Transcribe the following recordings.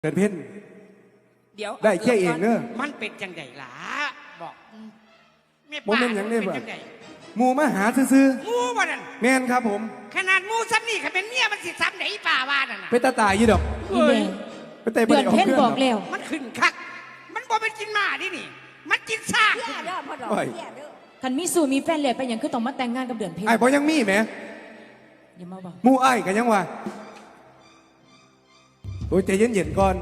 เกิดเพ่น เดี๋ยวได้แค่เองเนอะมันเป็นจังไดล่ะบอกแม่บ่แม่นหยังเด้เป็นบ่จังไดหมูมาหาซื่องูบ่นั่นๆแมนครับผม ขนาดงูซ้ำนี่เขาเป็นเมียมันสิซ้ำไหนป่าว่านั่นน่ะไปตาตายยี่ดอกอีแม่ไปเตะบอเดืลอนออกเพ็ญเครื่องบอกแล้วมันขึ้นคัก มันบ่เป็นกินหมาดินี่ มันกินซากเสียเด้อพ่อดอกเสียเด้อคันมีสู่มีแฟนเลยไปหยังคือต้องมาแต่งงานกับเดือนเพ็ญไอ้พอยังมีไหมอย่ามาบอกหมูไอ้ายกันยังวะ โอ้ยใจเย็นๆก่อน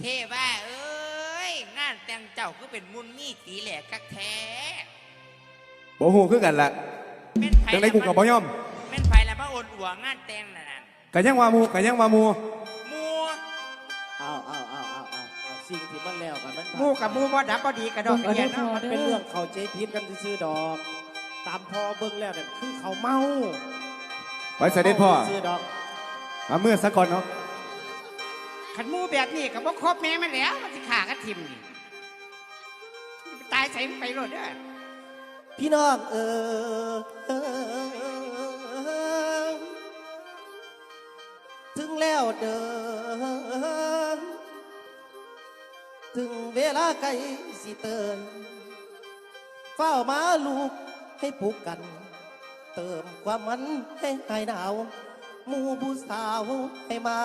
เทว่าเอ้ยงานแต่งเจ้าก็เป็นมุนมีตีแหลกกักแท้บ่ฮู้คือกันล่ะแม่นไผจังไดกูก็บ่ยอมแม่นไผแล้วมาโอนอัวงานแต่งน่ะนั่นกันยังว่าหมูกันยังว่าหมูมัวเอาเอาเอาเอาเอาเอาสิ่งที่มันแล้วกันมันงูกับงูบ่ดับบ่ดีกระดอกกระเดียนพอเนาะเด้เป็นอเรื่องเข้าใจผิดกันซื่อๆดอก ตามพอเบิ่งแล้วเนี่ยคือเขาเมา ไปเสด็จพ่อ ซื่อๆดอก มาเมื่อสักก่อนเนาะขันหมูแบบนี้ก็บ่ครบแม่มันแล้ว มันสิฆ่ากันทิมนี่ไปตายใส่มันไปโลดเด้อพี่น้องเออถึงแล้วเด้อถึงเวลาใกล้สิเตือนเฝ้ามาลูกให้ผูกกัน เติมความมันให้หายหนาว หมู่ผู้สาวให้มา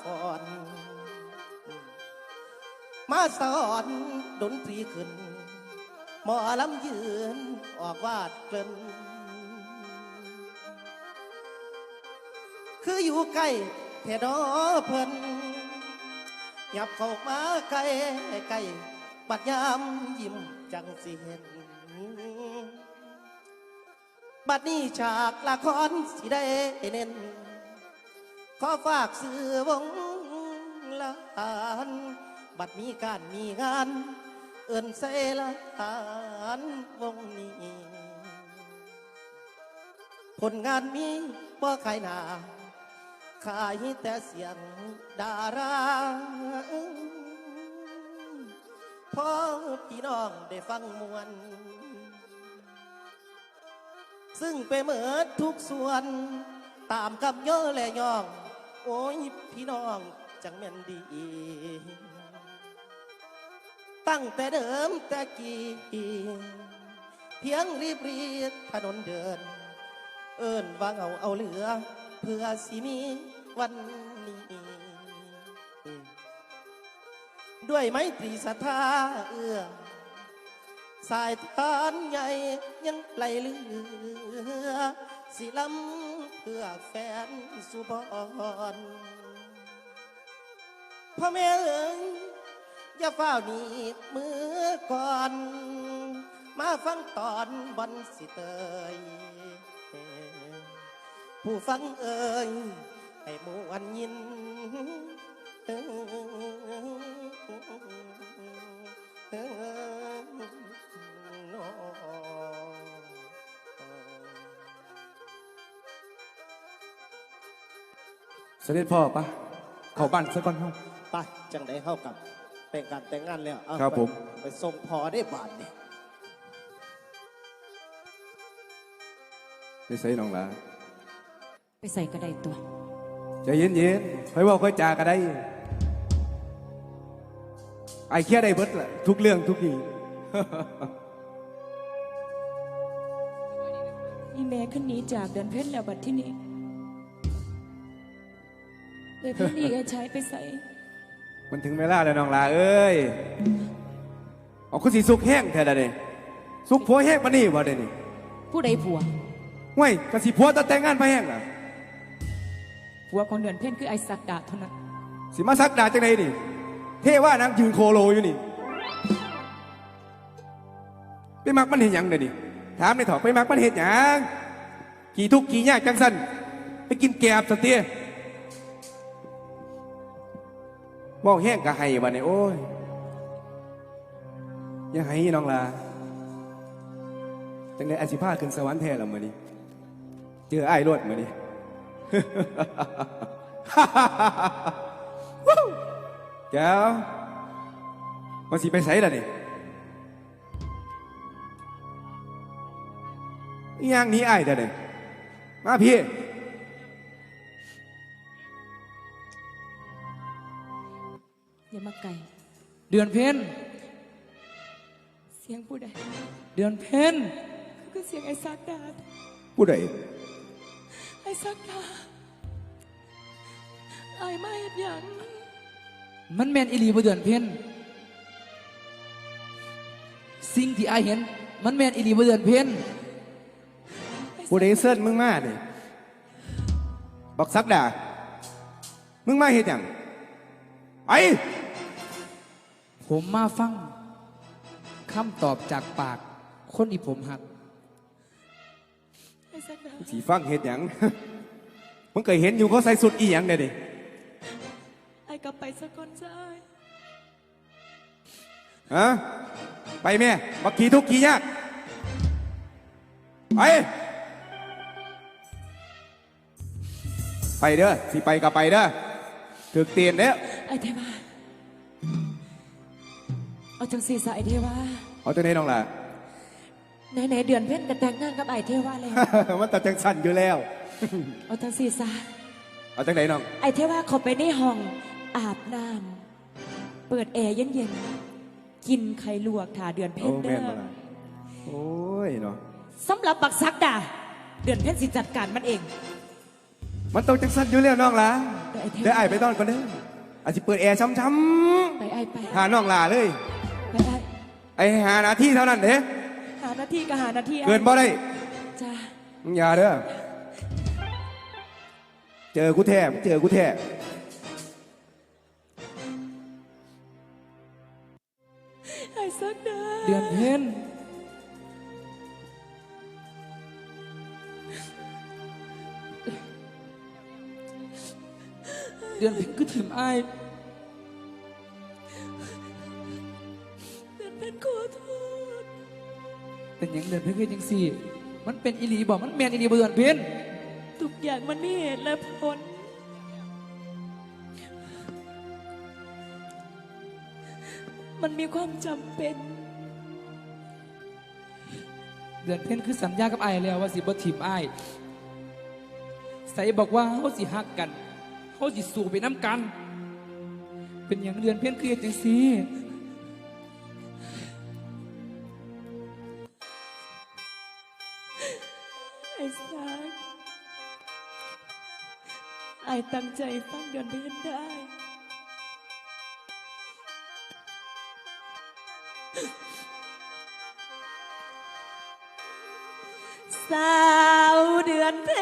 ฟอน มาสอนดนตรีขึ้น หมอลำยืนออกวาดเกลินคืออยู่ใกล้แท่ดอเพิ่นหยับเข้ามาใกล้ใกล้บัดยามยิ้มจังสิเห็น บัดนี้ฉากละครสิได้เน้น ขอฝากสื่อวงลานบัดมีการมีงาน เอินเซลานวงนี้ผลงานมีว่าขายหนาขายแต่เสียงดาราพอพี่น้องได้ฟังมวลซึ่งไปเหมือทุกส่วนตามคำย่อและย่อง โอ้ยพี่น้องจังแม่นดี ตั้งแต่เดิมแต่กี้ เพียงรีบรีดถนนเดิน เอิ้นว่าเอาเอาเหลือ เพื่อสิมีวันนี้ ด้วยไม้ตรีศรัทธาเอื้อสายทานใหญ่ยังไหลเหลือ สิลำเพื่อแฟนสุบอนพ่อแม่เอ๋ยอย่าเฝ้านีมือก่อน มาฟังตอนบอนสิเตย ผู้ฟังเอ่ยให้มวนยินเสด็จพ่อปะเข้าบ้านสักก่อนเนาะไปจังได้เข้ากับเป็นการแต่งงานแล้วเอาครับไปผม ไปส่งพอได้บาทเนี่ยไปใส่น้องหลาไปใส่ก็ได้ตัวใจเย็นๆค่อยเว่าค่อยจากันได้ไอ้แค่ได้เบิดละทุกเรื่องทุกทีอีแม่ขึ้นหนีจากเดือนเพ็ญแล้วบัดที่นี้ เลยเพ็ญอีกไอ้ใช้ไปใส่มันถึงเวลาแล้วน้องหลาเอ้ยเอาคุณสีสุกแห้งแท้ละเนี่ยสุกผัวแห้งมานี่บ่เดี๋ยวนี้ผู้ใดผัว ห่วยกะสิผัวตอนแต่งงานมาแห้งล่ะผัวของเดือนเพ็ญคือไอ้สักดาเท่านั้นสิมาซักดาจังไดนี่ เท่ว่านางยืนโคโลอยู่นี่ไปมักมันเห็นหยังเดี๋ยวนี้ถามในอยเถอะไปมักมันเห็นหยังกี่ทุกข์กี่ยากจังสันไปกินแกบสเตีย บอกแห้งกะให้บัดนี้โอ้ยย่าให้น้องลาจังได้อาชิพาขึ้นสวรรค์แท้ล้วมื้อนี้เจอไอ้ายรวดมื้อนี้วู้แก้วมันสิไปใส่ล่ะนี่ย่างนี้ไอ้ายเด้อเนี่ยมาพี่ อย่ามาไกลเดือนเพ็ญเสียงผู้ใดเดือนเพ็ญก็เสียงไอ้ซักดาผู้ใดไอ้ซักดาไอ้ไม่เห็นหยังมันแมนอิลีบ่เดือนเพ็ญสิ่งที่อายเห็น มันแมนอิลีบ่เดือนเพ็ญผู้ใดเซิร์นมึงมาเนี่ยบอกซักดามึงมาเฮ็ดหยังไป ผมมาฟังคำตอบจากปาก คนที่ผมหัก ไอ้ซักดาสีฟังเฮ็ดหยัง มึงเคยเห็นอยู่เขาใส่สุดอีหยังเนี่ยดิไอ้กลับไปสักคนใช่ฮะไปแม่บักขี่ทุกข์ขี่ยากไป ไปเด้อสิไปก็ไปเด้อถึกเตียนเด้อ ไอ้เทวา เอาจังสีสายเทวาเอาตัวนี้น้องล่ะ ไหนไหนๆเดือนเพ็ญกันแต่งงานกับไอ้เทวาแล้ว มันตัดจังสันอยู่แล้ว เอาจังสีสาเอาจังไหนน้อง ไอ้เทวาเขาไปในห้องอาบน้ำเปิดแอร์เย็นๆกินไข่ลวกถาเดือนเพ็โอ้ญเด้แม่นอมาละโอ้ยเนาะ สำหรับบักซักดาเดือนเพ็ญสิจัดการมันเอง มันต้องจังสันอยู่แล้วน้องล่ะเดี๋ยวไอ้เทวเดี๋ยวไอ้ไปตอนก่อนเด้ออาจจะเปิดแอร์ช้ำไปไอ้ไป ๆหาน้องล่ะเลย ไปไอ้ไอ้หาหน้าที่เท่านั้นเด้หาหน้าที่ก็หาหน้าที่ไอ้เกินบ่ได้จ้ามึงอย่าเด้อเจอกูแท้มึงเจอกูแท้ไอ้ซักดาเดือนเพ็ญเดือนเพ็ญคือถิ่มอ เป็นหยังเดือนเพ็ญคือจังสี่ มันเป็นอิลีบอกมันแมนอิลีบ่เดือนเพ็ญทุกอย่างมันมีเหตุและผลมันมีความจำเป็น เดือนเพ็ญคือสัญญากับอายแล้วว่าสิบ่ถิ่มอายใส่บอกว่าเขาสิฮักกันเขาสิสู่ไปน้ำกัน เป็นอย่างเดือนเพ็ญคือเฮ็ดจังซี่ ตั้งใจฟังเดือนเพ็ญได้ สาวเดือนเพ็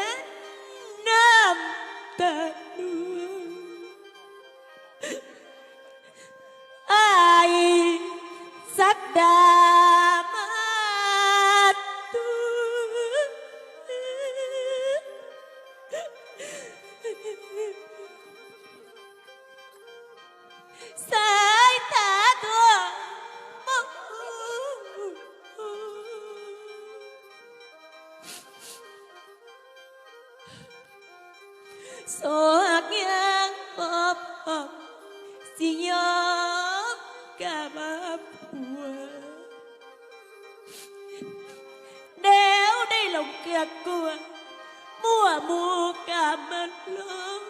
ลงเกลือกกลัว มั่วมูกะมันลง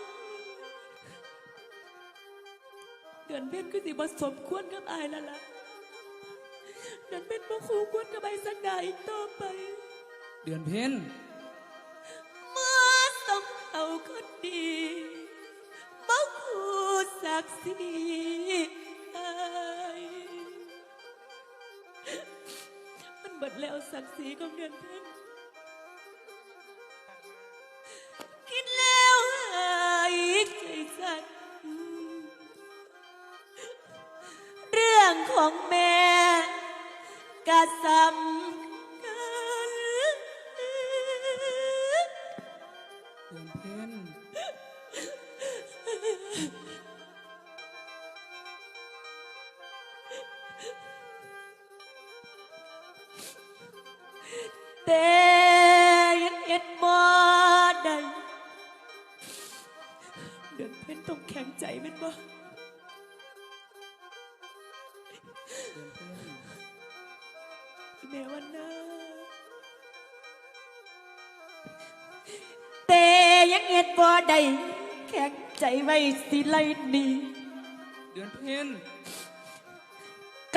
เดือนเพ็ญก็สิบ่สมควรกับอายแล้วล่ะเดือนเพ็ญบ่คู่ควรกับไอ้สักดาอีกต่อไป เดือนเพ็ญเมื่อต้องเอาคนดีมาคู่ศักดิ์ศรีอ้ายมันเบิดแล้วศักดิ์ศรีของเดือนเพ็ญ ของแม่กะสำคัญเดือนเพ็ญแต่ยังเอ็ดบ่ได้เดินเพ่นต้องแข็งใจแมันบ่ ดบ่ได้แข็งใจไว้สิไลหนีเดือนเพ็ญ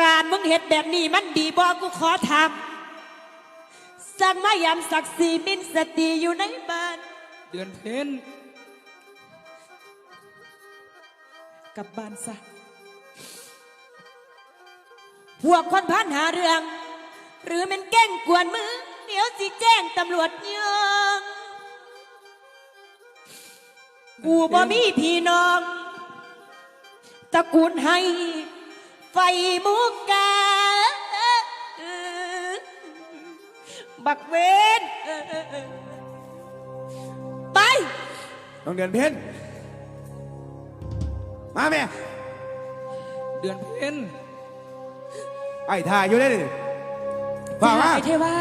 การมึงเห็ดแบบนี้มันดีบ่กูขอถามสั่งมายามศักดิ์ศรีมินสติอยู่ในบ้าน เดือนเพ็ญกลับบ้านซะพวกคนพันหาเรื่อง หรือมันแกล้งกวนมือ เดี๋ยวสิแจ้งตำรวจยัง กูบ่มีพี่น้องตระกูลให้ไฟมุกกาบักเวนไปน้องเดือนเพ็ญมาแม่เดือนเพ็ญไอ้ถ่ายอยู่ได้ดิฝ่ามาไอเทวา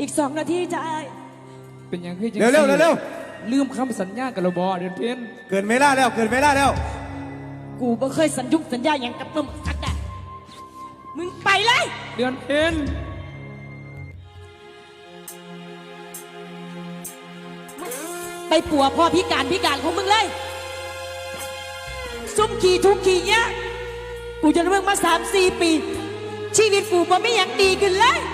อีกสองนาทีจะเป็นหยังคือจังเร็วเร็วสิเร็วเร็ว ลืมคำสัญญากับเราบอเดือนเพ็ญเกินเวลาแล้วเกินเวลาแล้ว กูบ่เคยสัญญุกสัญญาอย่างกับมึงสักแต่มึงไปเลย เดือนเพ็ญไปปัวพ่อพิการพิการของมึงเลย ซุ่มขี่ทุกข์ขี่ยากกูจะเรื่องมาสามสี่ปี ชีวิตกูบ่ไม่อยากดีขึ้นเลยไป